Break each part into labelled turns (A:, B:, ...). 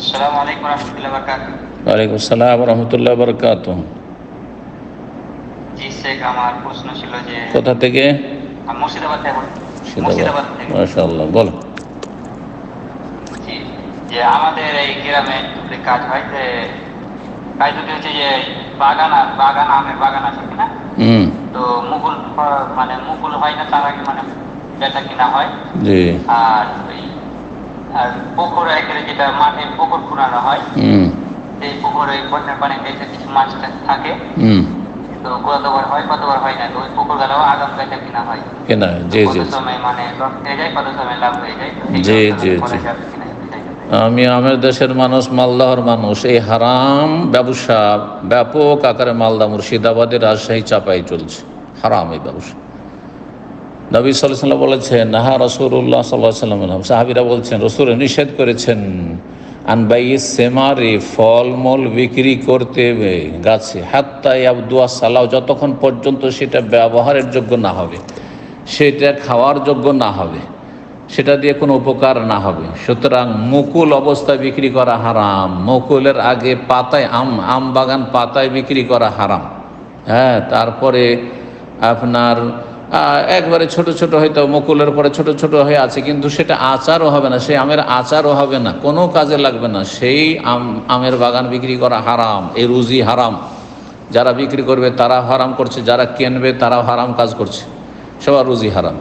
A: আসসালামু আলাইকুম রহমতুল্লাহ বরকাত
B: ওয়ালাইকুম আসসালাম রহমতুল্লাহ বরকাত
A: জি শেখ আমার প্রশ্ন ছিল যে
B: কোথা থেকে?
A: মুর্শিদাবাদ থেকে মুর্শিদাবাদ থেকে।
B: মাশাআল্লাহ বলো।
A: জি যে আমাদের এই গ্রামে যে কাজ হয় যে কাজ হচ্ছে যে বাগান আমের বাগান আছে কিনা?
B: হুম।
A: তো মুকুল মানে মুকুল হয় না তার আগে মানে বেচা কিনা হয়।
B: জি।
A: আর আর পুকুর এখানে যেটা মাঠে পুকুর খুঁড়ানো হয় সেই পুকুরে বন্যার পানি বেঁচে কিছু মাছ থাকে।
B: হুম।
A: তো কতবার হয় কতবার হয় না ওই পুকুর গেলেও আগাম বেচা কিনা হয়।
B: কেনা জি জি।
A: সময় মানে লস হয়ে যায় কত সময় লাভ হয়ে যায়
B: জি, জি। আমি আমার দেশের মানুষ মালদাহর মানুষ এই হারাম ব্যবসা ব্যাপক আকারে মালদা মুর্শিদাবাদের রাজশাহী চাপাই চলছে। হারাম এই ব্যবসা। নবী সাল্লাহ বলেছেন, নাহা রসুল্লাহ সাল্লাহ সাল্লাম সাহাবিরা বলছেন, রসুল নিষেধ করেছেন আনবাই সেমারে ফলমূল বিক্রি করতে গাছে হাত্তাই আবদুয়া সালাও যতক্ষণ পর্যন্ত সেটা ব্যবহারের যোগ্য না হবে, সেটা খাওয়ার যোগ্য না হবে, সেটা দিয়ে কোনো উপকার না হবে। সুতরাং মুকুল অবস্থায় বিক্রি করা হারাম। মুকুলের আগে পাতায় আম আম বাগান পাতায় বিক্রি করা হারাম। হ্যাঁ তারপরে আপনার একবারে ছোট ছোট হয়তো মুকুলের পরে ছোট ছোট হয়ে আছে, কিন্তু সেটা আচারও হবে না, সেই আমের আচারও হবে না, কোনো কাজে লাগবে না। সেই আম, আমের বাগান বিক্রি করা হারাম এ রুজি হারাম। যারা বিক্রি করবে তারা হারাম করছে, যারা কেনবে তারা হারাম কাজ করছে, সবার রুজি হারাম।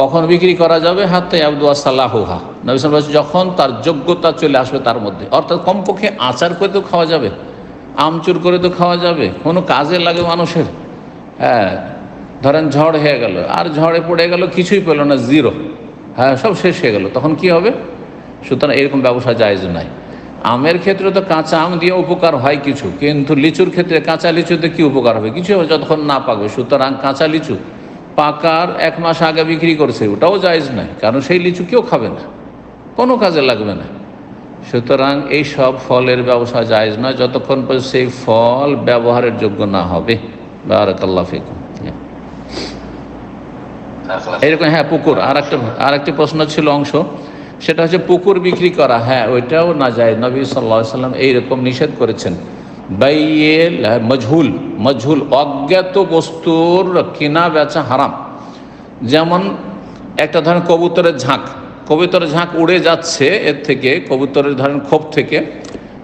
B: কখন বিক্রি করা যাবে? হাতে আবদুয়া সাল্লাহুহা নবিসাম যখন তার যোগ্যতা চলে আসবে তার মধ্যে, অর্থাৎ কমপক্ষে আচার করে তো খাওয়া যাবে, আমচুর করে তো খাওয়া যাবে, কোনো কাজে লাগে মানুষের। হ্যাঁ ধরেন ঝড় হয়ে গেল, আর ঝড়ে পড়ে গেল, কিছুই পেল না জিরো হ্যাঁ সব শেষ হয়ে গেল। তখন কি হবে? সুতরাং এরকম ব্যবসা জায়জ নাই। আমের ক্ষেত্রে তো কাঁচা আম দিয়ে উপকার হয় কিছু, কিন্তু লিচুর ক্ষেত্রে কাঁচা লিচুতে কি উপকার হবে? কিছু হবে যতক্ষণ না পাকবে সুতরাং কাঁচা লিচু পাকার এক মাস আগে বিক্রি করছে, ওটাও জায়জ নাই, কারণ সেই লিচু কেউ খাবে না, কোনো কাজে লাগবে না। সুতরাং এই সব ফলের ব্যবসা জায়জ নয়, যতক্ষণ পর্যন্ত সেই ফল ব্যবহারের যোগ্য না হবে। বারাকাল্লাহ ফিকুম। এরকম হ্যাঁ পুকুর। আর একটা আর একটি প্রশ্ন ছিল অংশ। সেটা হচ্ছে পুকুর বিক্রি করা হ্যাঁ ওইটাও না যায়। নবী সাল্লাহ সাল্লাম এইরকম নিষেধ করেছেন। বাইয়েল মজহুল মজহুল, অজ্ঞাত বস্তুর কিনা বেচা হারাম। যেমন একটা ধরেন কবুতরের ঝাঁক কবুতরের ঝাঁক উড়ে যাচ্ছে এর থেকে, কবুতরের ধরেন খোপ থেকে,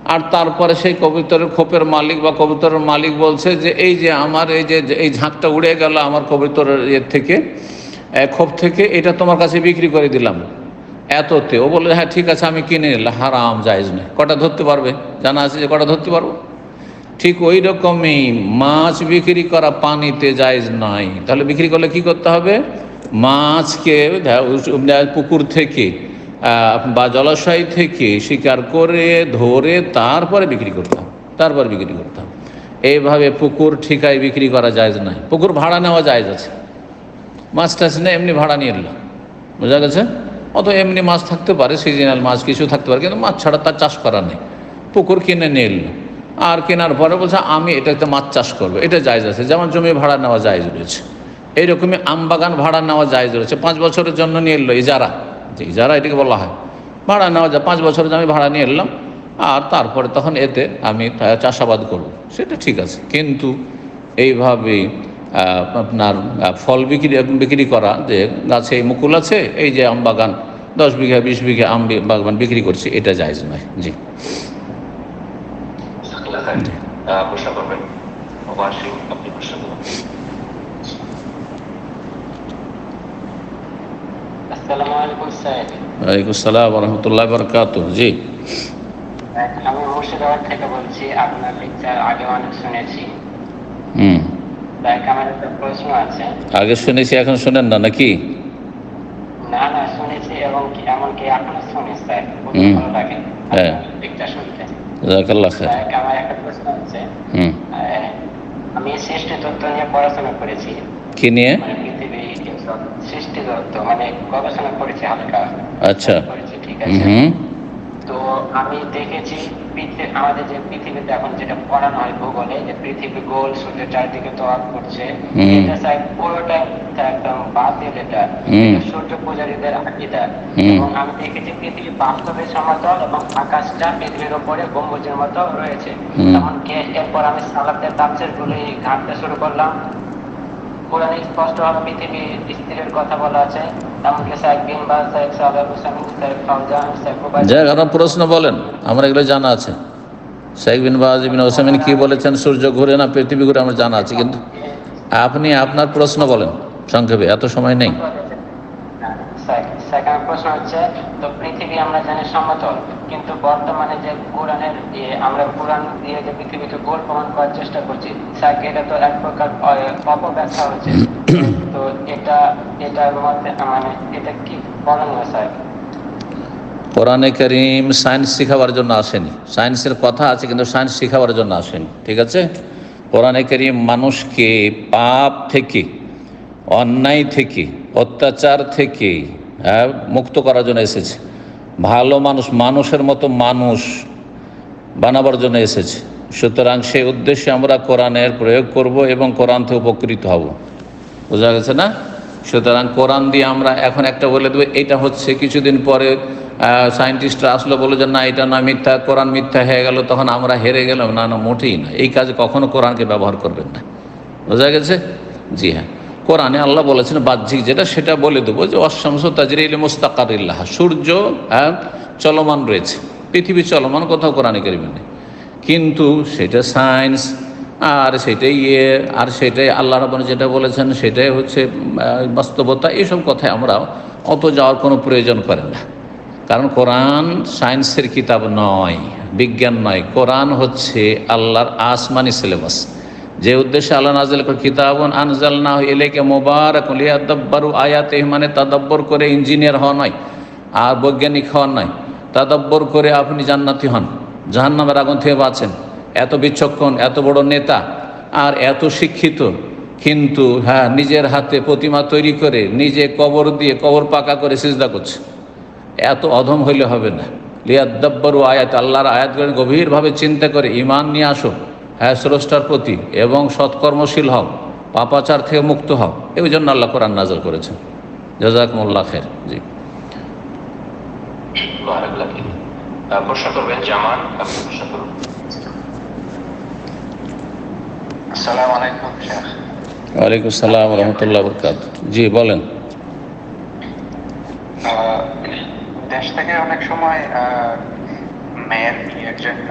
B: আর তারপরে সেই কবুতরের খোপের মালিক বা কবুতরের মালিক বলছে যে, এই যে আমার, এই যে, এই ঝাঁকটা উড়ে গেল আমার কবুতরের এর থেকে খোপ থেকে এটা তোমার কাছে বিক্রি করে দিলাম। এততে। ও বলে হ্যাঁ ঠিক আছে, আমি কিনে নিলাম। হারাম, জায়জ নেই কটা ধরতে পারবে? জানা আছে যে কটা ধরতে পারব? ঠিক ওই রকমই মাছ বিক্রি করা পানিতে জায়জ নাই। তাহলে বিক্রি করলে কি করতে হবে? মাছকে পুকুর থেকে বা জলাশয় থেকে শিকার করে, ধরে তারপরে বিক্রি করতাম তারপরে বিক্রি করতাম এইভাবে পুকুর ঠিকায় বিক্রি করা যায় নাই। পুকুর ভাড়া নেওয়া যায় আছে। মাছ টাছ না, এমনি ভাড়া নিয়ে এলো। বোঝা গেছে? অত এমনি মাছ থাকতে পারে সিজনাল মাছ কিছু থাকতে পারে, কিন্তু মাছ ছাড়া তার চাষ করা নেই। পুকুর কিনে নিয়ে এলো। আর কেনার পরে বলছে, আমি এটাতে মাছ চাষ করব। এটা জায়জ আছে, যেমন জমি ভাড়া নেওয়া জায়জ রয়েছে। এইরকমই আম বাগান ভাড়া নেওয়া জায়জ রয়েছে। পাঁচ বছরের জন্য নিয়ে এলো ইজারা। যে ইজারা এটাকে বলা হয়। ভাড়া নেওয়া যায়, পাঁচ বছরের আমি ভাড়া নিয়ে এলাম। আর তারপরে তখন এতে আমি চাষাবাদ করব। সেটা ঠিক আছে। কিন্তু এইভাবে আপনার ফল বিক্রি বিক্রি করা যে গাছে এই মুকুল আছে এই যে আম বাগান দশ বিঘা বিশ বিঘা আম বাগান বিক্রি করছি এটা জায়জ নয়। জি। ওয়ালাইকুম আসসালাম রহমতুল্লাহ বরকাত জি।
A: আমি মুর্শিদাবাদ থেকে বলছি আপনার লেকচার আগে অনেক শুনেছি।
B: হুম।
A: দেখ আমার একটা প্রশ্ন আছে
B: আগে শুনেছি এখন শুনেন না নাকি?
A: না না শুনেছি এবং কি এমনকি এখনও শুনি স্যার ভালো লাগে।
B: হ্যাঁ।
A: আপনার শুনতে।
B: জাজাকাল্লাহ খায়
A: আমার একটা প্রশ্ন আছে
B: হুম।
A: আমি সৃষ্টি তত্ত্ব নিয়ে পড়াশোনা করেছি।
B: কি নিয়ে?
A: মানে পৃথিবী সৃষ্টি তত্ত্ব মানে গবেষণা করেছি হালকা।
B: আচ্ছা।
A: ঠিক আছে।
B: হুম।
C: তো আমি দেখেছি আমাদের যে পৃথিবীতে এখন যেটা পড়ানো হয় ভূগোলে যে পৃথিবী গোল সূর্যের চারিদিকে তোয়ার করছে। এটা পুরোটা একদম বাতিল এটা। সূর্য পূজারীদের আকিদা এবং আমি দেখেছি পৃথিবী বাস্তবে সমতল এবং আকাশটা পৃথিবীর উপরে গম্বুজের মতো রয়েছে। এমনকি এরপর আমি সালাতের তাপসের গুলি ঘাঁটতে শুরু করলাম। কোরআনে স্পষ্টভাবে পৃথিবীর স্ত্রীর কথা বলা আছে।
B: যাই প্রশ্ন বলেন। আমার এগুলো জানা আছে। শেখ বিন বাজ বিন ওসামিন কি বলেছেন? সূর্য ঘুরে না পৃথিবী ঘুরে আমার জানা আছে কিন্তু আপনি আপনার প্রশ্ন বলেন সংক্ষেপে এত সময় নেই।
C: প্রশ্ন হচ্ছে তো পৃথিবী আমরা জানি সমতল কিন্তু বর্তমানে যে কোরআনের ইয়ে, আমরা কোরআন দিয়ে যে পৃথিবীকে গোল প্রমাণ করার চেষ্টা করছি স্যার এটা তো এক প্রকার অপব্যাখ্যা হচ্ছে। তো এটা এটার মধ্যে মানে এটা কি করণীয় স্যার?
B: কোরআনে করিম সায়েন্স শেখাবার জন্য আসেনি। সায়েন্সের কথা আছে কিন্তু সায়েন্স শেখাবার জন্য আসেনি ঠিক আছে? কোরআনে করিম মানুষকে পাপ থেকে অন্যায় থেকে অত্যাচার থেকে মুক্ত করার জন্য এসেছে। ভালো মানুষ, মানুষের মতো মানুষ বানাবার জন্য এসেছে। সুতরাং সেই উদ্দেশ্যে আমরা কোরআনের প্রয়োগ করব এবং কোরআন থেকে উপকৃত হব। বোঝা গেছে না? সুতরাং কোরআন দিয়ে আমরা এখন একটা বলে দেবো, এটা হচ্ছে কিছুদিন পরে সায়েন্টিস্টরা আসলো বলে যে, না, এটা না মিথ্যা, কোরআন মিথ্যা হয়ে গেল, তখন আমরা হেরে গেলাম। না না, মোটেই না। এই কাজে কখনো কোরআনকে ব্যবহার করবেন না। বোঝা গেছে? জি হ্যাঁ। কোরআনে আল্লাহ বলেছেন বাহ্যিক যেটা সেটা বলে দেবো যে অশামস তাজরিল মুস্তাকারিল্লাহ। সূর্য হ্যাঁ, চলমান রয়েছে। পৃথিবী চলমান কোথাও কোরআনে করিবেন নেই। কিন্তু সেটা সায়েন্স আর সেটাই ইয়ে আর সেটাই আল্লাহ রবন যেটা বলেছেন সেটাই হচ্ছে বাস্তবতা। এইসব কথায় আমরা অত যাওয়ার কোনো প্রয়োজন করে না। কারণ কোরআন সায়েন্সের কিতাব নয় বিজ্ঞান নয়। কোরআন হচ্ছে আল্লাহর আসমানি সিলেবাস। যে উদ্দেশ্যে আল্লাহ নাজিল করে কিতাবন আনজাল না এলেকে মোবারক লিয়াদ্দাব্বারু আয়াতে মানে তাদব্বর করে ইঞ্জিনিয়ার হওয়া নয়, আর বৈজ্ঞানিক হওয়া নয়, তাদব্বর করে আপনি জান্নাতি হন, জাহান্নামের আগুন থেকে বাঁচেন। এত বিচক্ষণ, এত বড় নেতা, আর এত শিক্ষিত, কিন্তু হ্যাঁ নিজের হাতে প্রতিমা তৈরি করে, নিজে কবর দিয়ে, কবর পাকা করে সিজদা করছে। এত অধম হইলে হবে না। লিয়াদ্দাব্বরু আয়াত, আল্লাহর আয়াতগুলো গভীরভাবে চিন্তা করে ইমান নিয়ে আসো। স্রষ্টার প্রতি এবং সৎকর্মশীল হও পাপাচার থেকে মুক্ত হও। এই জন্য আল্লাহ কোরআন নাজল করেছেন। জাজাকুমুল্লাহ খের জি।
D: বারাকাল্লাহ প্রশ্ন করবেন জামান প্রশ্ন করুন।
A: আসসালামু আলাইকুম
B: ওয়ালাইকুম সালাম রহমতুল্লাহ বরকাত। জি বলেন।
A: দেশ থেকে অনেক সময় মেয়ের বিয়ের জন্য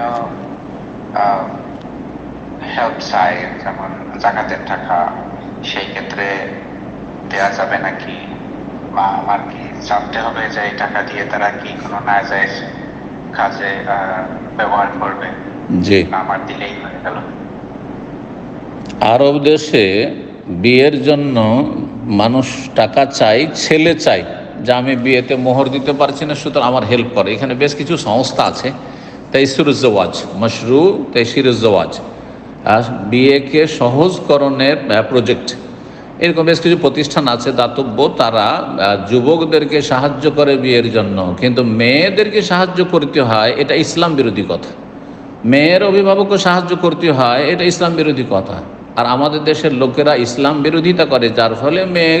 A: হেল্প চাই যেমন জাকাতের টাকা সেই ক্ষেত্রে দেয়া যাবে নাকি? বা আমার কি জানতে হবে যে এই টাকা দিয়ে তারা কি কোনো না যায় কাজে ব্যবহার করবে?
B: জি।
A: আমার দিলেই হয়ে গেল।
B: আরব দেশে বিয়ের জন্য মানুষ টাকা চাই ছেলে চাই। যে আমি বিয়েতে মোহর দিতে পারছি না সুতরাং আমার হেল্প করে। এখানে বেশ কিছু সংস্থা আছে। তাইসিরুজ্জওয়াজ মশরু তাইসিরুজ্জওয়াজ আর বিয়েকে সহজকরণের প্রজেক্ট এরকম বেশ কিছু প্রতিষ্ঠান আছে, দাতব্য। তারা যুবকদেরকে সাহায্য করে বিয়ের জন্য। কিন্তু মেয়েদেরকে সাহায্য করতে হয়, এটা ইসলাম বিরোধী কথা। মেয়ের অভিভাবককে সাহায্য করতে হয়, এটা ইসলাম বিরোধী কথা। আর আমাদের দেশের লোকেরা ইসলাম বিরোধিতা করে, যার ফলে মেয়ে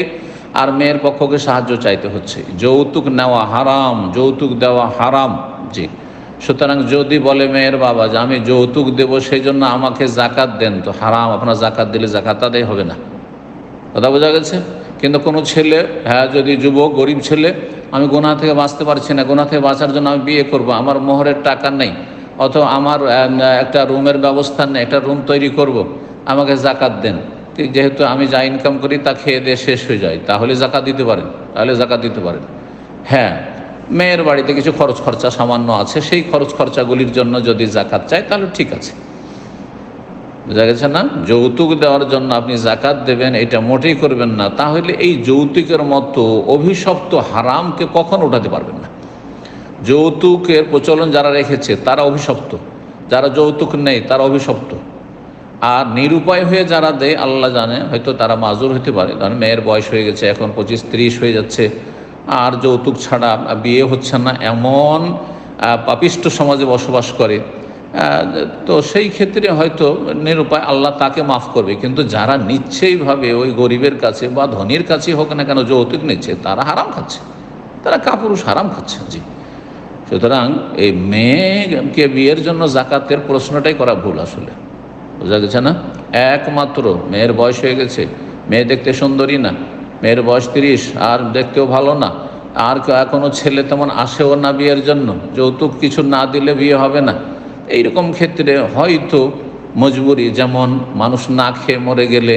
B: আর মেয়ের পক্ষকে সাহায্য চাইতে হচ্ছে। যৌতুক নেওয়া হারাম, যৌতুক দেওয়া হারাম। জি। সুতরাং যদি বলে মেয়ের বাবা যে আমি যৌতুক দেবো সেই জন্য আমাকে জাকাত দেন তো হারাম, আপনার জাকাত দিলে জাকাত আদায় হবে না। কথা বোঝা গেছে? কিন্তু কোনো ছেলে হ্যাঁ যদি যুবক, গরিব ছেলে, আমি গোনা থেকে বাঁচতে পারছি না গোনা থেকে বাঁচার জন্য আমি বিয়ে করব, আমার মোহরের টাকা নেই, অথবা আমার একটা রুমের ব্যবস্থা নেই, একটা রুম তৈরি করব, আমাকে জাকাত দেন। যেহেতু আমি যা ইনকাম করি, তা খেয়ে দিয়ে শেষ হয়ে যায়, তাহলে জাকাত দিতে পারেন, তাহলে জাকাত দিতে পারেন। হ্যাঁ মেয়ের বাড়িতে কিছু খরচ খরচা সামান্য আছে, সেই খরচ খরচাগুলির জন্য যদি জাকাত চায়, তাহলে ঠিক আছে। বোঝা গেছে না? যৌতুক দেওয়ার জন্য আপনি জাকাত দেবেন, এটা মোটেই করবেন না। তাহলে এই যৌতুকের মতো অভিশপ্ত হারামকে কখন উঠাতে পারবেন না। যৌতুকের প্রচলন যারা রেখেছে, তারা অভিশপ্ত। যারা যৌতুক নেই, তারা অভিশপ্ত। আর নিরুপায় হয়ে যারা দেয়, আল্লাহ জানে, হয়তো তারা মাজুর হতে পারে। কারণ মেয়ের বয়স হয়ে গেছে, এখন পঁচিশ ত্রিশ হয়ে যাচ্ছে। আর যৌতুক ছাড়া বিয়ে হচ্ছে না, এমন পাপিষ্ট সমাজে বসবাস করে। তো সেই ক্ষেত্রে হয়তো নিরুপায় আল্লাহ তাকে মাফ করবে, কিন্তু যারা নিচ্ছে এইভাবে ওই গরিবের কাছে বা ধনীর কাছে হোক না কেন যৌতুক নিচ্ছে, তারা হারাম খাচ্ছে। তারা কাপুরুষ হারাম খাচ্ছে, জি। সুতরাং এই মেয়েকে বিয়ের জন্য জাকাতের প্রশ্নটাই করা ভুল আসলে। বোঝা গেছে না? একমাত্র মেয়ের বয়স হয়ে গেছে, মেয়ে দেখতে সুন্দরী না। মেয়ের বয়স তিরিশ, আর দেখতেও ভালো না। আর এখনও ছেলে তেমন আসেও না বিয়ের জন্য। যৌতুক কিছু না দিলে বিয়ে হবে না। এইরকম ক্ষেত্রে হয়তো মজবুরি যেমন মানুষ না খেয়ে মরে গেলে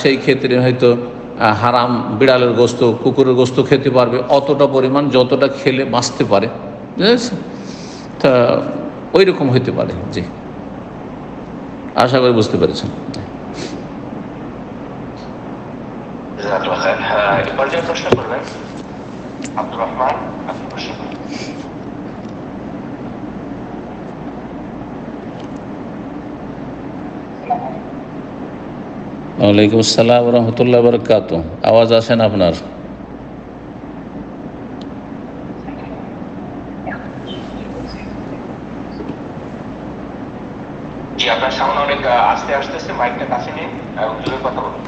B: সেই ক্ষেত্রে হয়তো হারাম বিড়ালের গোস্ত, কুকুরের গোস্ত খেতে পারবে। অতটা পরিমাণ যতটা খেলে বাঁচতে পারে। বুঝেছেন তা ওই রকম হইতে পারে, জি। আশা করি বুঝতে পেরেছেন। ওয়ালাইকুম আসসালাম রহমতুল্লাহ বরকাত আওয়াজ আসেন আপনার?
D: আপনার সামনে অনেক আস্তে আসতেছে, মাইকটা কাছে নিন এবং জোরে কথা বলুন।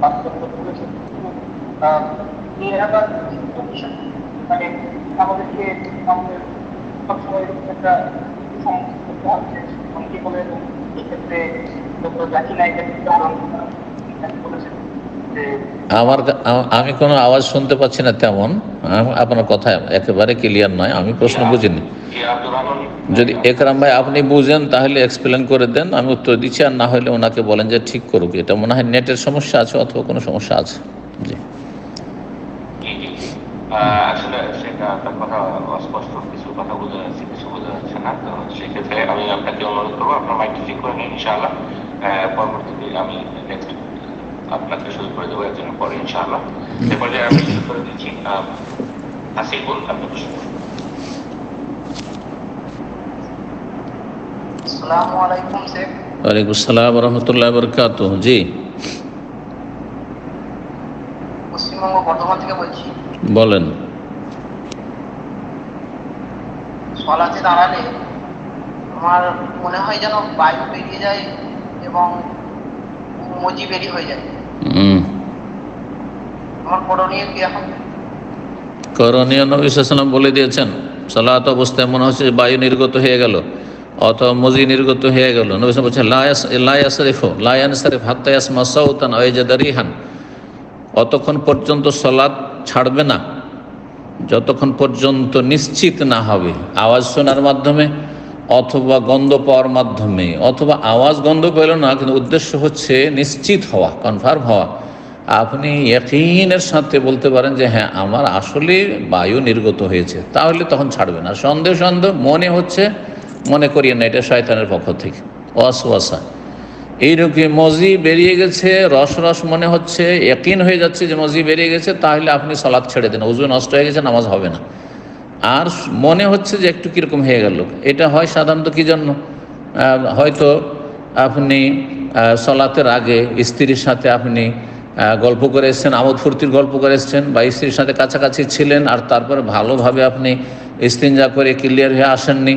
E: বাস্তবতা বলেছেন নিয়ে আবার মানে আমাদেরকে আমাদের সবসময় একটা সমস্যা করতে হচ্ছে অনেকে বলে এক্ষেত্রে ডক্টর জাকির নায়কের বলেছেন
B: আমার আমি কোনো আওয়াজ শুনতে পাচ্ছি না তেমন আপনার কথা একেবারে ক্লিয়ার নয়, আমি প্রশ্ন বুঝিনি। যদি একরাম ভাই আপনি বুঝেন, তাহলে এক্সপ্লেন করে দেন, আমি উত্তর দিচ্ছি, আর না হলে ওনাকে বলেন যে ঠিক করুক এটা। মনে হয় নেটের সমস্যা আছে অথবা কোনো সমস্যা আছে। জি।
D: আসলে সেটা কথা অস্পষ্ট, কিছু কথা বোঝা যাচ্ছে, কিছু বোঝা যাচ্ছে না। তো সেক্ষেত্রে আমি আপনাকে অনুরোধ করব, আপনার মাইকটি ঠিক করে নিন, ইনশাআল্লাহ। পরবর্তীতে আমি নেক্সট আপনাকে শুরু করে দেবো একজনের পরে ইনশাআল্লাহ। এ পর্যায়ে আমি শুরু করে দিচ্ছি আহ, হাসিবুল আপনি প্রশ্ন
E: আসসালামু আলাইকুম শেখ।
B: ওয়ালাইকুম আসসালাম রহমতুল্লাহ বরকাত জি।
E: পশ্চিমবঙ্গ বর্ধমান থেকে বলছি।
B: বলেন।
E: সলাতে দাঁড়ালে আমার মনে হয় যেন বায়ু বেরিয়ে যায় এবং মজি বেরিয়ে হয়ে যায়। করণীয়
B: নবী সাল্লাম বলে দিয়েছেন সালাত অবস্থায় মনে হচ্ছে বায়ু নির্গত হয়ে গেল অথবা মজি নির্গত হয়ে গেল। নবী বলছেন লায়াস লায়াসরিফ লায়ান শরীফ হাত্তায়াস মাসাউতান ওয়াইজাদ রিহান। অতক্ষণ পর্যন্ত সলাৎ ছাড়বে না যতক্ষণ পর্যন্ত নিশ্চিত না হবে। আওয়াজ শোনার মাধ্যমে অথবা গন্ধ পাওয়ার মাধ্যমে, অথবা আওয়াজ গন্ধ পেল না, কিন্তু উদ্দেশ্য হচ্ছে নিশ্চিত হওয়া কনফার্ম হওয়া। আপনি একইনের সাথে বলতে পারেন যে হ্যাঁ আমার আসলে বায়ু নির্গত হয়েছে। তাহলে তখন ছাড়বে না সন্দেহ সন্দেহ মনে হচ্ছে, মনে করিয়ে না, এটা শয়তানের পক্ষ থেকে। ওয়াসওয়াসা। এইরকম মজি বেরিয়ে গেছে, রস রস মনে হচ্ছে একইন হয়ে যাচ্ছে যে মজি বেরিয়ে গেছে, তাহলে আপনি সলাদ ছেড়ে দেন। উজু নষ্ট হয়ে গেছে, নামাজ হবে না। আর মনে হচ্ছে যে একটু কীরকম হয়ে গেল। এটা হয় সাধারণত কী জন্য? হয়তো আপনি সলাতের আগে স্ত্রীর সাথে আপনি গল্প করে এসছেন, আমোদ ফুর্তির গল্প করে এসছেন বা স্ত্রীর সাথে কাছাকাছি ছিলেন আর তারপরে ভালোভাবে আপনি ইস্তিনজা করে ক্লিয়ার হয়ে আসেননি,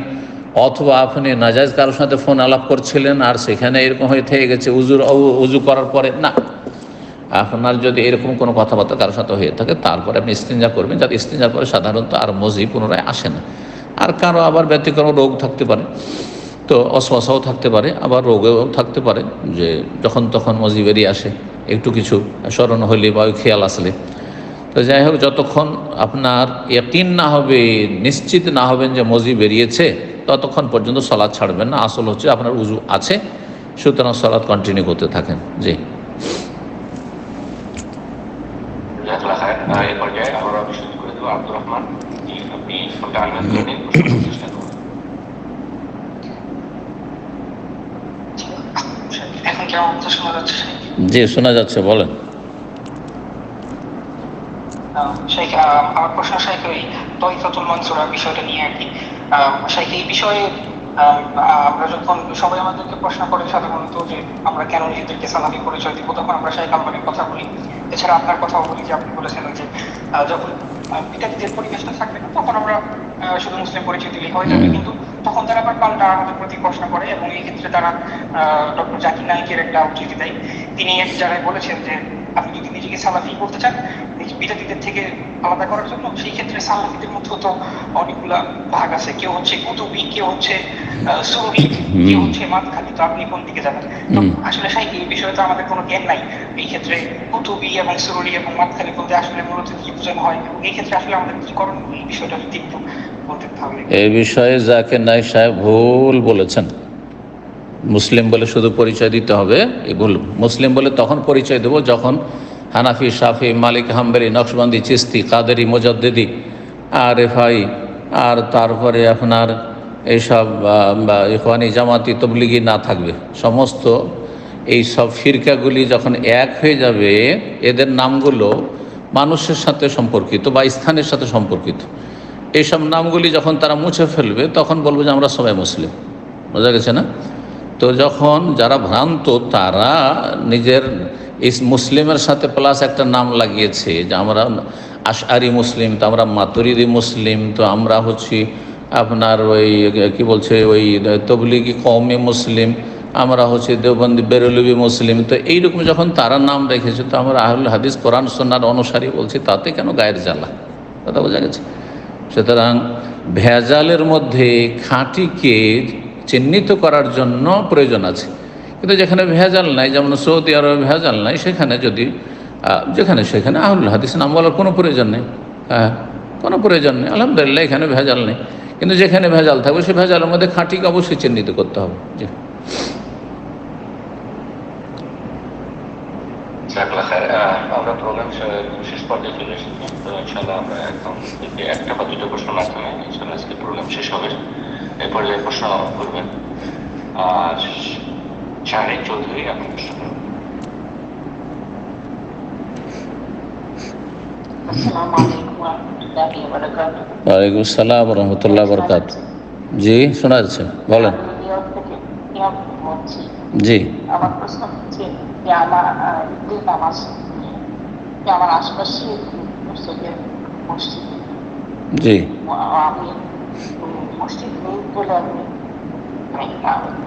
B: অথবা আপনি নাজাজ কারোর সাথে ফোন আলাপ করছিলেন আর সেখানে এরকম হয়ে থেকে গেছে, উজুর উজু করার পরে না। আপনার যদি এরকম কোনো কথাবার্তা কারোর সাথে হয়ে থাকে, তারপরে আপনি ইস্তিনজা করবেন। যাতে ইস্তিনজার পরে সাধারণত আর মজি পুনরায় আসে না। আর কারও আবার ব্যতিক্রম রোগ থাকতে পারে, তো অশ্বাসাও থাকতে পারে, আবার রোগেও থাকতে পারে যে যখন তখন মজি বেরিয়ে আসে, একটু কিছু স্মরণ হলে বা খেয়াল আসলে। তো যাই হোক, যতক্ষণ আপনার একিন না হবে, নিশ্চিত না হবেন যে মজি বেরিয়েছে, ততক্ষণ পর্যন্ত সলাদ ছাড়বেন না। আসল হচ্ছে আপনার উজু আছে, সুতরাং সলাদ কন্টিনিউ করতে থাকেন। জি
D: জাজাকাল্লাহ খায়ের। আহ, এ পর্যায়ে আবার আমি শুরু করে দেবো আব্দুর রহমান জি আপনি ফোনটা আন্দাজ করে নিয়ে প্রশ্ন করার চেষ্টা করুন
E: এখন কি আমার কথা শোনা যাচ্ছে
B: জি শোনা যাচ্ছে বলেন।
E: আমার প্রশ্ন শেখ ওই তহিফাতুল মনসুরা বিষয়টা নিয়ে আর কি। শেখ এই বিষয়ে আমরা যখন সবাই আমাদেরকে প্রশ্ন করে সাধারণত যে আমরা কেন নিজেদেরকে সালামি পরিচয় দিব তখন আমরা শেখ আলমানের কথা বলি। এছাড়া আপনার কথাও বলি যে আপনি বলেছেন যে যখন পিতাজিদের পরিবেশটা থাকবে না তখন আমরা শুধু মুসলিম পরিচয় দিলেই হয়ে যাবে কিন্তু তখন তারা আবার পাল্টা আমাদের প্রতি প্রশ্ন করে এবং এই ক্ষেত্রে তারা ডক্টর জাকির নায়কের একটা উদ্ধৃতি দেয়। তিনি এক জায়গায় বলেছেন যে আপনি যদি নিজেকে সালাফি করতে চান বিদাতিদের থেকে আলাদা করার জন্য সেই ক্ষেত্রে সালাফিদের মধ্যে তো অনেকগুলা ভাগ আছে। কেউ হচ্ছে কুতুবি কেউ হচ্ছে কেউ। হচ্ছে মাতখালি তো আপনি কোন দিকে যাবেন? আসলে সাই এই বিষয়ে তো আমাদের কোনো জ্ঞান নাই। এই ক্ষেত্রে কুতুবি এবং এবং মাতখালি বলতে আসলে মূলত কি বোঝানো হয়? এই ক্ষেত্রে আসলে আমাদের কি করণীয়? এই বিষয়টা যদি একটু
B: এই বিষয়ে জাকির নাইক সাহেব ভুল বলেছেন। মুসলিম বলে শুধু পরিচয় দিতে হবে এই ভুল। মুসলিম বলে তখন পরিচয় দেব যখন হানাফি, শাফি, মালিক হাম্বেরি নকশবন্দি, চিস্তি, কাদেরি, মোজাদ্দেদি, আর রেফাই আর তারপরে আপনার এইসব ইফানি জামাতি, তবলিগি না থাকবে। সমস্ত এই সব ফিরকাগুলি যখন এক হয়ে যাবে, এদের নামগুলো মানুষের সাথে সম্পর্কিত বা স্থানের সাথে সম্পর্কিত। এইসব নামগুলি যখন তারা মুছে ফেলবে, তখন বলব যে আমরা সবাই মুসলিম। বোঝা গেছে না? তো যখন যারা ভ্রান্ত, তারা নিজের ইস মুসলিমের সাথে প্লাস একটা নাম লাগিয়েছে যে আমরা আশআরি মুসলিম, তো আমরা মাতুরিদি মুসলিম, তো আমরা হচ্ছি আপনার ওই কি বলছে, ওই তবলিগি কৌমি মুসলিম, আমরা হচ্ছে দেওবন্দি বেরলবি মুসলিম। তো এইরকম যখন তারা নাম রেখেছে, তো আমরা আহুল হাদিস, কোরআন সন্ন্যার অনুসারী বলছি, তাতে কেন গায়ের জ্বালা? কথা বোঝা গেছে? সুতরাং ভেজালের মধ্যে খাঁটিকে চিহ্নিত করার জন্য প্রয়োজন আছে। কিন্তু যেখানে ভেজাল নাই, যেমন সৌদি আরবে ভেজাল নাই, সেখানে যদি যেখানে সেখানে আহুল হাদিস নাম বলার কোনো প্রয়োজন নেই। হ্যাঁ কোনো প্রয়োজন নেই। আলহামদুলিল্লাহ, এখানে ভেজাল নেই। কিন্তু যেখানে ভেজাল থাকবে, সে ভেজালের মধ্যে খাঁটিকে অবশ্যই চিহ্নিত করতে হবে। জি
D: জাজাকাল্লাহ খায়ের। আহ, আমরা প্রোগ্রাম শেষ পর্যায়ে চলে এসেছি তো ইনশাল্লাহ আমরা একদম থেকে একটা বা দুটো প্রশ্ন মাধ্যমে ইনশাল্লাহ আজকে প্রোগ্রাম শেষ হবে। এই পর্যায়ে প্রশ্ন করবেন। আর শাহরিক চৌধুরী আপনি প্রশ্ন করবেন
E: আসসালামু রাহমাতুল্লাহি
B: ওয়ালাইকুম বরকাত জি শোনা যাচ্ছে বলেন। জি।
E: আমার প্রশ্ন যে আমার আশপাশে মসজিদের মসজিদ।
B: জি।
E: আমি মসজিদ নেই বলে আমি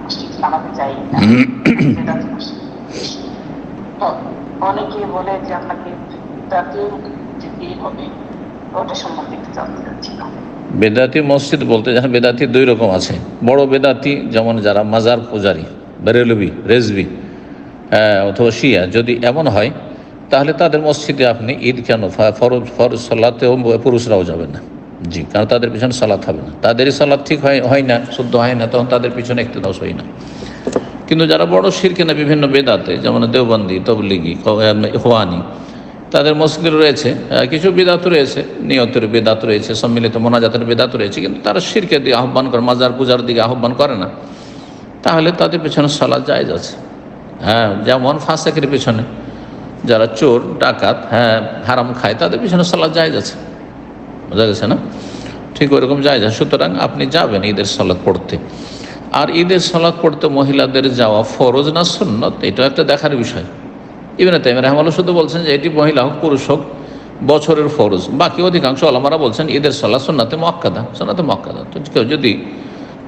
E: মসজিদ নামাতে যাই না। বেদাতি মসজিদ। তো অনেকে বলে যে আপনাকে তাতে যেতেই হবে ওটা সম্বন্ধে একটু জানতে চাচ্ছিলাম।
B: বেদাতি মসজিদ বলতে যেন বেদাতি দুই রকম আছে। বড় বেদাতি যেমন যারা মাজার পূজারি বেরেলবি রেজবি অথবা শিয়া, যদি এমন হয়, তাহলে তাদের মসজিদে আপনি ঈদ কেন? ফরজ ফরজ সালাতেও পুরুষরাও যাবে না। জি, কারণ তাদের পিছনে সালাত হবে না। তাদেরই সালাদ ঠিক হয় হয় না, শুদ্ধ হয় না, তখন তাদের পিছনে একটু দশ হয় না। কিন্তু যারা বড় শিরকে না, বিভিন্ন বেদাতে, যেমন দেওবন্দি, তবলিগি হোয়ানি তাদের মসজিদ রয়েছে কিছু বেদাত রয়েছে, নিয়তের বেদাত রয়েছে, সম্মিলিত মোনাজাতের বেদাত রয়েছে, কিন্তু তারা শিরকে দিয়ে আহ্বান করে, মাজার পূজার দিকে আহ্বান করে না। তাহলে তাদের পেছনে সালাদ জায়েজ আছে। হ্যাঁ যেমন ফাঁসেকের পিছনে যারা চোর, ডাকাত হ্যাঁ হারাম খায়, তাদের পিছনে সালাদ জায়েজ আছে। বোঝা গেছে না? ঠিক ওরকম জায়েজ আছে। সুতরাং আপনি যাবেন ঈদের সালাদ পড়তে। আর ঈদের সালাদ পড়তে মহিলাদের যাওয়া ফরজ না সুন্নত? এটা একটা দেখার বিষয়। ইবেন তাইম রহমাল শুধু বলছেন যে এটি মহিলা হোক, পুরুষ হোক, বছরের ফরজ। বাকি অধিকাংশ আলমারা বলছেন ঈদের সালাদ সুন্নাতে মক্কাদা সুন্নাতে মক্কাদা তো কেউ যদি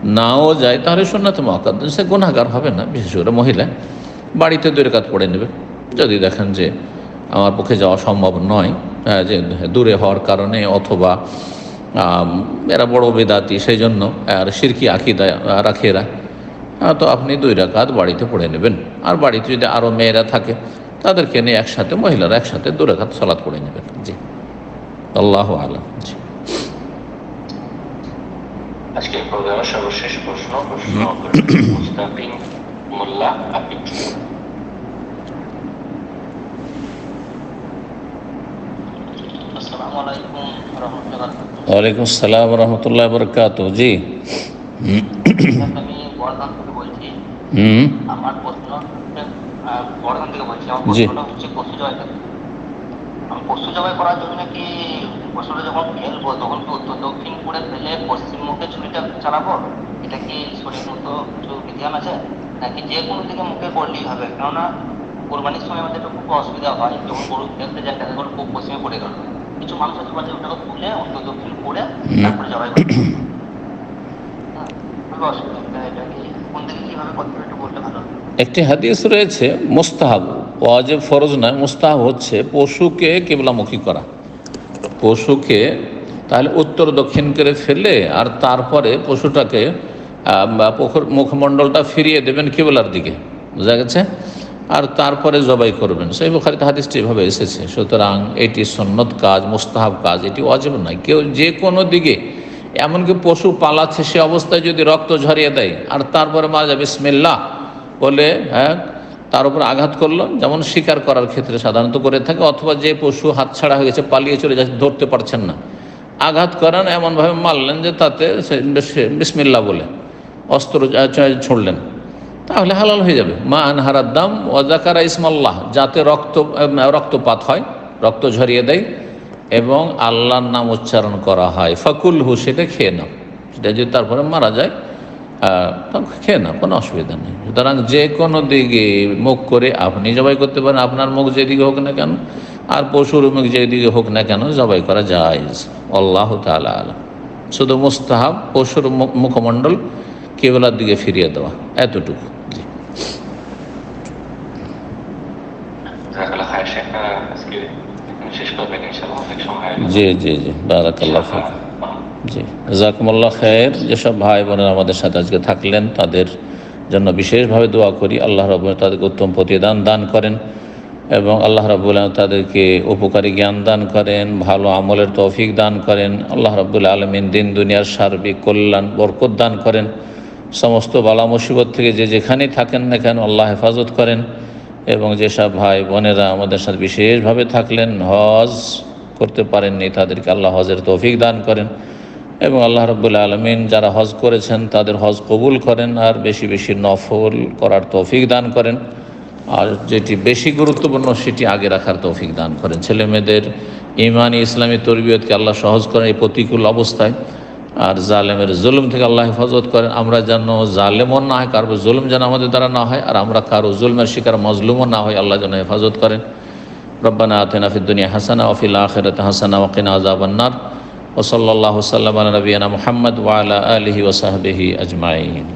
B: নাও যায় তাহলে সুন্নাতে মক্কাদা সে গুণাগার হবে না, বিশেষ করে মহিলা। বাড়িতে দুই রেখাত পড়ে নেবে। যদি দেখেন যে আমার পক্ষে যাওয়া সম্ভব নয় হ্যাঁ, যে দূরে হওয়ার কারণে অথবা এরা বড় বেদাতি সেই জন্য আর সিরকি আকিদা রাখে এরা। আহ, তো আপনি দুই রাকাত বাড়িতে পড়ে নেবেন। আর বাড়িতে যদি আরও মেয়েরা থাকে তাদেরকে নিয়ে একসাথে মহিলারা একসাথে দু রাকাত সালাদ পড়ে নেবেন। জি। আল্লাহ আলম। জি।
D: আজকে প্রোগ্রামের সর্বশেষ প্রশ্ন প্রশ্ন মোল্লা
F: রহমতুল্লাহ।
B: ওয়ালাইকুম আসসালাম রহমতুল্লাহ বরকাত জি।
F: আমি বর্ধমান থেকে বলছি।
B: হুম।
F: আমার প্রশ্ন বর্ধমান থেকে বলছি। আমার প্রশ্নটা হচ্ছে পশু জবাই আমি পশু জবাই করার জন্য নাকি পশুটা যখন ফেলব তখন কি উত্তর দক্ষিণ করে ফেলে পশ্চিম মুখে ছুরিটা চালাবো? এটা কি শরীর মতো কিছু বিধান আছে? নাকি যে কোনো দিকে মুখে করলেই হবে। কেননা কোরবানির সময় আমাদের একটু খুব অসুবিধা হয় যখন গরু ফেলতে যায় তাদের গরু খুব পশ্চিমে পড়ে গেল। কিছু মানুষ আছে বলে ওটাকে তুলে উত্তর দক্ষিণ করে তারপরে জবাই করতে হবে। হ্যাঁ, খুবই অসুবিধা। এটা এটা কি কোন দিকে কীভাবে করতে হবে একটু
B: হাদিস রয়েছে মোস্তাহাব। ওয়াজেব ফরজ নয় মোস্তাহাব হচ্ছে পশুকে কেবলামুখী করা। পশুকে তাহলে উত্তর দক্ষিণ করে ফেলে আর তারপরে পশুটাকে মুখমণ্ডলটা ফিরিয়ে দেবেন কেবলার দিকে। বোঝা গেছে? আর তারপরে জবাই করবেন। সেই বুখারিতে হাদিসটি এভাবে এসেছে। সুতরাং এটি সন্ন্যত কাজ, মোস্তাহাব কাজ, এটি অজেব নয়। কেউ যে কোনো দিকে, এমনকি পশু পালাচ্ছে, সে অবস্থায় যদি রক্ত ঝরিয়ে দেয়, আর তারপরে মারা যাবে বিসমিল্লাহ বলে হ্যাঁ তার উপর আঘাত করল, যেমন শিকার করার ক্ষেত্রে সাধারণত করে থাকে, অথবা যে পশু হাতছাড়া হয়ে গেছে, পালিয়ে চলে যাচ্ছে, ধরতে পারছেন না। আঘাত করেন, এমনভাবে মারলেন যে তাতে সে বিসমিল্লা বলে। অস্ত্র ছুড়লেন। তাহলে হালাল হয়ে যাবে। মা আনহারার দাম ওজাকারা ইসমাল্লাহ, যাতে রক্ত রক্তপাত হয়, রক্ত ঝরিয়ে দেয় এবং আল্লাহর নাম উচ্চারণ করা হয়। ফাকুল হু সেটা খেয়ে নাও। সেটা যদি তারপরে মারা যায় খেয়ে নাও, কোনো অসুবিধা নেই। সুতরাং যে কোনো দিকে মুখ করে আপনি জবাই করতে পারেন। আপনার মুখ যেদিকে হোক না কেন, আর পশুর মুখ যেদিকে হোক না কেন জবাই করা যায় আল্লাহ তালা আলম। শুধু মুস্তাহাব, পশুর মুখ- মুখমণ্ডল কেবলার দিকে ফিরিয়ে দেওয়া এতটুকু। জি। জি জি জি বারাকাল্লাহ জি জাকমুল্লাহ খায়ের যেসব ভাই বোনেরা আমাদের সাথে আজকে থাকলেন তাদের জন্য বিশেষভাবে দোয়া করি আল্লাহ রব তাদেরকে উত্তম প্রতিদান দান করেন এবং আল্লাহ রাবুল তাদেরকে উপকারী জ্ঞান দান করেন ভালো আমলের তৌফিক দান করেন আল্লাহ রাবুল আলমিন দিন দুনিয়ার সার্বিক কল্যাণ বরকত দান করেন। সমস্ত বালা মুসিবত থেকে যে যেখানেই থাকেন না কেন আল্লাহ হেফাজত করেন এবং যেসব ভাই বোনেরা আমাদের সাথে বিশেষভাবে থাকলেন, হজ করতে পারেননি, তাদেরকে আল্লাহ হজের তৌফিক দান করেন এবং আল্লাহ রব্বুল্লা আলমিন যারা হজ করেছেন তাদের হজ কবুল করেন আর বেশি বেশি নফল করার তৌফিক দান করেন আর যেটি বেশি গুরুত্বপূর্ণ সেটি আগে রাখার তৌফিক দান করেন। ছেলে মেয়েদের ইমানি ইসলামী তরবিয়তকে আল্লাহ সহজ করেন এই প্রতিকূল অবস্থায়। আর জালেমের জুলুম থেকে আল্লাহ হেফাজত করেন। আমরা যেন জালেমও না হয়, কারও জুলুম যেন আমাদের দ্বারা না হয়, আর আমরা কারও জুলমের শিকার মজলুমও না হয় আল্লাহ যেন হেফাজত করেন। রব্বানা আতেনা ফিদ্দুনিয়া হাসানা ওফিল আখেরত হাসানা ওকিনা আজাবান্নার ওসল্লাহ সাল্লাম নবীনা মোহাম্মদ ওয়ালা আলহি ওসাহবিহি আজমাইন।